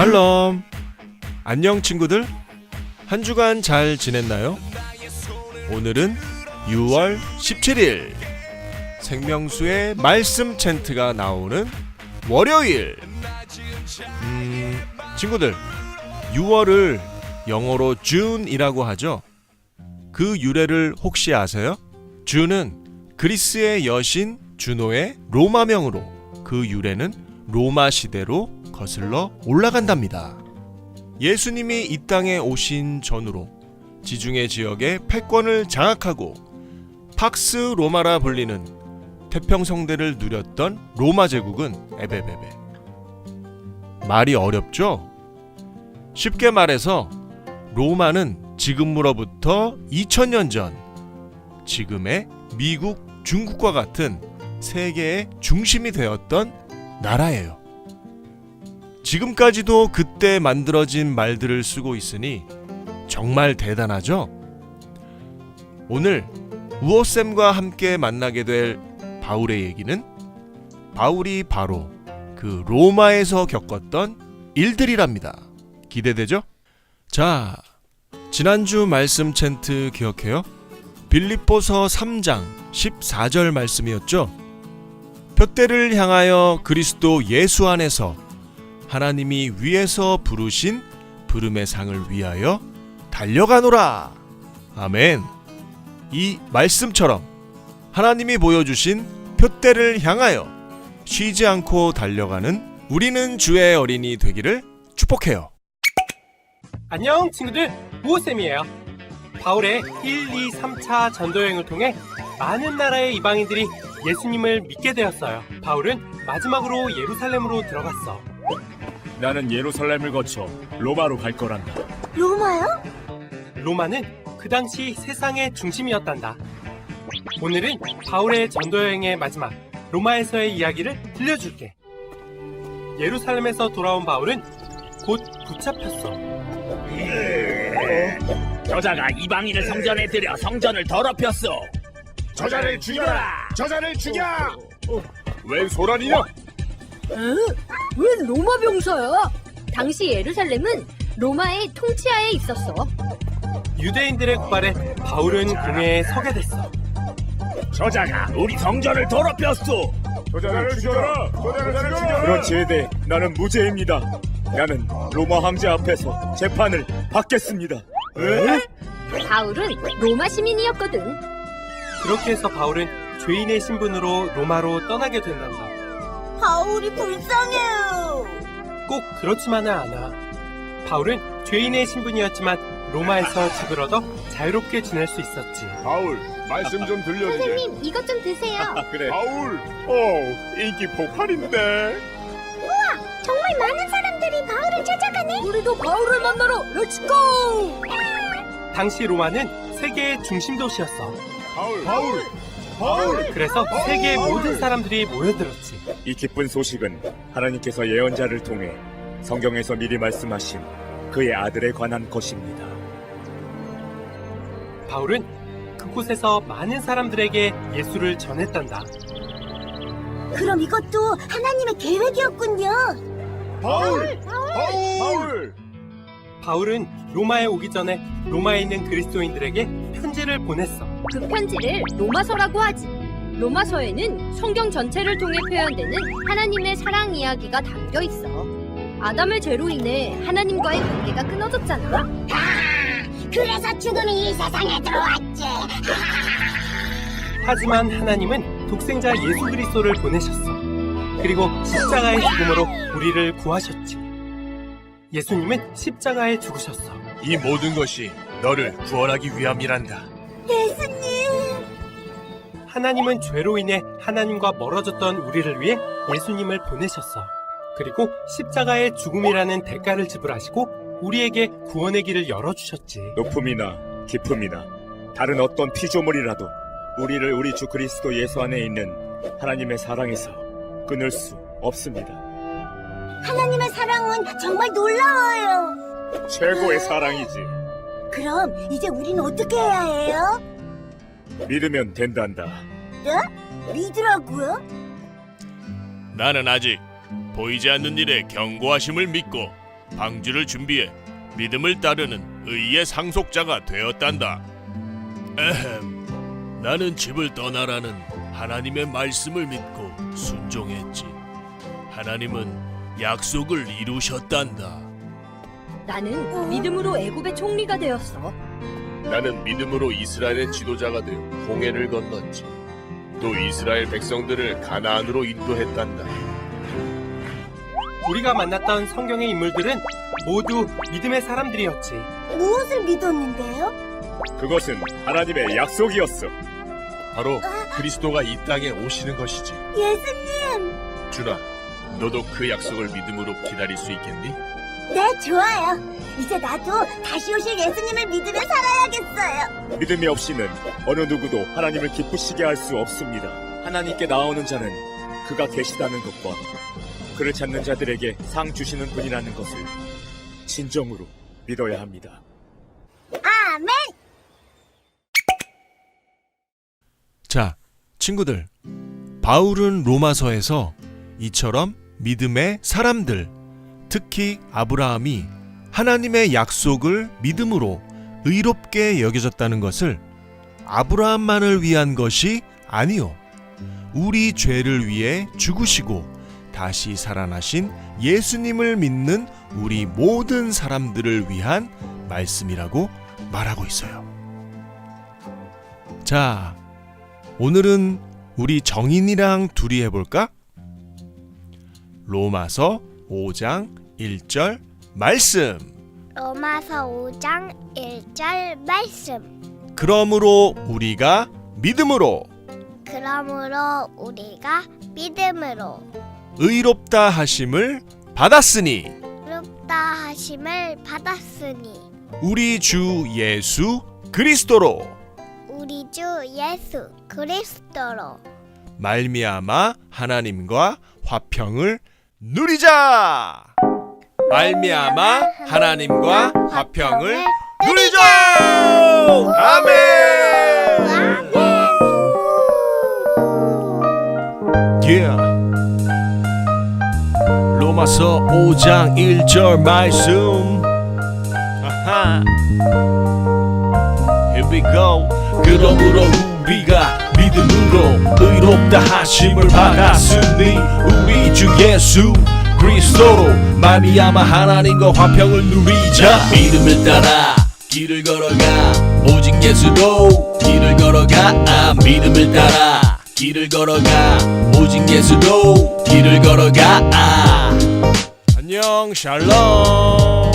샬롬. 안녕 친구들. 한 주간 잘 지냈나요? 오늘은 6월 17일. 생명수의 말씀 챈트가 나오는 월요일. 음, 친구들. 6월을 영어로 June이라고 하죠. 그 유래를 혹시 아세요? 주는 그리스의 여신 주노의 로마명으로 그 유래는 로마 시대로 거슬러 올라간답니다. 예수님이 이 땅에 오신 전후로 지중해 지역의 패권을 장악하고 팍스 로마라 불리는 태평성대를 누렸던 로마 제국은 에베베베 말이 어렵죠? 쉽게 말해서 로마는 지금으로부터 2000년 전 지금의 미국, 중국과 같은 세계의 중심이 되었던 나라예요. 지금까지도 그때 만들어진 말들을 쓰고 있으니 정말 대단하죠? 오늘 우호쌤과 함께 만나게 될 바울의 얘기는 바울이 바로 그 로마에서 겪었던 일들이랍니다. 기대되죠? 자, 지난주 말씀 챈트 기억해요? 빌립보서 3장 14절 말씀이었죠. 표대를 향하여 그리스도 예수 안에서 하나님이 위에서 부르신 부름의 상을 위하여 달려가노라. 아멘. 이 말씀처럼 하나님이 보여주신 표대를 향하여 쉬지 않고 달려가는 우리는 주의 어린이 되기를 축복해요. 안녕 친구들 우호쌤이에요 바울의 1, 2, 3차 전도여행을 통해 많은 나라의 이방인들이 예수님을 믿게 되었어요 바울은 마지막으로 예루살렘으로 들어갔어 나는 예루살렘을 거쳐 로마로 갈 거란다. 로마요? 로마는 그 당시 세상의 중심이었단다 오늘은 바울의 전도 여행의 마지막 로마에서의 이야기를 들려줄게 예루살렘에서 돌아온 바울은 곧 붙잡혔어 저자가 이방인을 성전에 들여 성전을 더럽혔소. 저자를 죽여라! 저자를 죽여! 웬 소란이냐? 에? 왜 로마 병사야? 당시 예루살렘은 로마의 통치하에 있었어. 유대인들의 고발에 바울은 공회에 서게 됐어 저자가 우리 성전을 더럽혔소. 저자를 죽여라! 저자를 죽여라! 그렇지에 대해 나는 무죄입니다. 나는 로마 황제 앞에서 재판을 받겠습니다. 바울은 로마 시민이었거든. 그렇게 해서 바울은 죄인의 신분으로 로마로 떠나게 된단다. 바울이 불쌍해요. 꼭 그렇지만은 않아. 바울은 죄인의 신분이었지만 로마에서 집을 얻어 자유롭게 지낼 수 있었지. 바울, 말씀 좀 들려주게. 선생님, 이것 좀 드세요. 그래. 바울, 오, 인기 폭발인데. 정말 많은 사람들이 바울을 찾아가네. 우리도 바울을 만나러 렛츠고! 당시 로마는 세계의 중심 도시였어. 바울, 바울. 그래서 세계의 모든 사람들이 모여들었지. 이 기쁜 소식은 하나님께서 예언자를 통해 성경에서 미리 말씀하신 그의 아들에 관한 것입니다. 바울은 그곳에서 많은 사람들에게 예수를 전했단다. 그럼 이것도 하나님의 계획이었군요. 바울, 바울, 바울. 바울은 로마에 오기 전에 로마에 있는 그리스도인들에게 편지를 보냈어. 그 편지를 로마서라고 하지. 로마서에는 성경 전체를 통해 표현되는 하나님의 사랑 이야기가 담겨 있어. 아담의 죄로 인해 하나님과의 관계가 끊어졌잖아. 그래서 죽음이 이 세상에 들어왔지. 하지만 하나님은 독생자 예수 그리스도를 보내셨어. 그리고 십자가의 죽음으로 우리를 구하셨지. 예수님은 십자가에 죽으셨어. 이 모든 것이 너를 구원하기 위함이란다. 하나님은 죄로 인해 하나님과 멀어졌던 우리를 위해 예수님을 보내셨어. 그리고 십자가의 죽음이라는 대가를 지불하시고 우리에게 구원의 길을 열어주셨지. 높음이나 깊음이나 다른 어떤 피조물이라도 우리를 우리 주 그리스도 예수 안에 있는 하나님의 사랑에서 끊을 수 없습니다. 하나님의 사랑은 정말 놀라워요. 최고의 사랑이지. 그럼 이제 우린 어떻게 해야 해요? 믿으면 된단다. 믿으라고요? 나는 아직 보이지 않는 일에 경고하심을 믿고 방주를 준비해 믿음을 따르는 의의 상속자가 되었단다. 에헴, 나는 집을 떠나라는 하나님의 말씀을 믿고 순종했지. 하나님은 약속을 이루셨단다. 나는 믿음으로 애굽의 총리가 되었어. 나는 믿음으로 이스라엘의 지도자가 되어 홍해를 건넜지. 또 이스라엘 백성들을 가나안으로 인도했단다. 우리가 만났던 성경의 인물들은 모두 믿음의 사람들이었지. 무엇을 믿었는데요? 그것은 하나님의 약속이었어. 바로 그리스도가 이 땅에 오시는 것이지. 예수님! 준아, 너도 그 약속을 믿음으로 기다릴 수 있겠니? 네, 좋아요. 이제 나도 다시 오실 예수님을 믿으며 살아야겠어요. 믿음이 없이는 어느 누구도 하나님을 기쁘시게 할 수 없습니다. 하나님께 나오는 자는 그가 계시다는 것과 그를 찾는 자들에게 상 주시는 분이라는 것을 진정으로 믿어야 합니다. 아멘! 자, 친구들. 바울은 로마서에서 이처럼 믿음의 사람들, 특히 아브라함이 하나님의 약속을 믿음으로 의롭게 여겨졌다는 것을 아브라함만을 위한 것이 아니요. 우리 죄를 위해 죽으시고 다시 살아나신 예수님을 믿는 우리 모든 사람들을 위한 말씀이라고 말하고 있어요. 자, 오늘은 우리 정인이랑 둘이 해볼까? 로마서 5장 1절 말씀. 로마서 5장 1절 말씀. 그러므로 우리가 믿음으로 그러므로 우리가 믿음으로 의롭다 하심을 받았으니 의롭다 하심을 받았으니 우리 주 예수 그리스도로 우리 주 예수 그리스도로 말미암아 하나님과 화평을 누리자. 말미암아 하나님과 화평을 누리자. 아멘. Yeah. 로마서 5장 1절 말씀. 아하. Here we go. 그러므로 우리가 믿음으로 의롭다 하심을 받았으니 우리 주 예수 그리스도로 말미암아 하나님과 화평을 누리자. 믿음을 따라 길을 걸어가 오직 예수로 길을 걸어가. 아, 믿음을 따라 길을 걸어가 오직 예수로 길을 걸어가. 아. 안녕 샬롬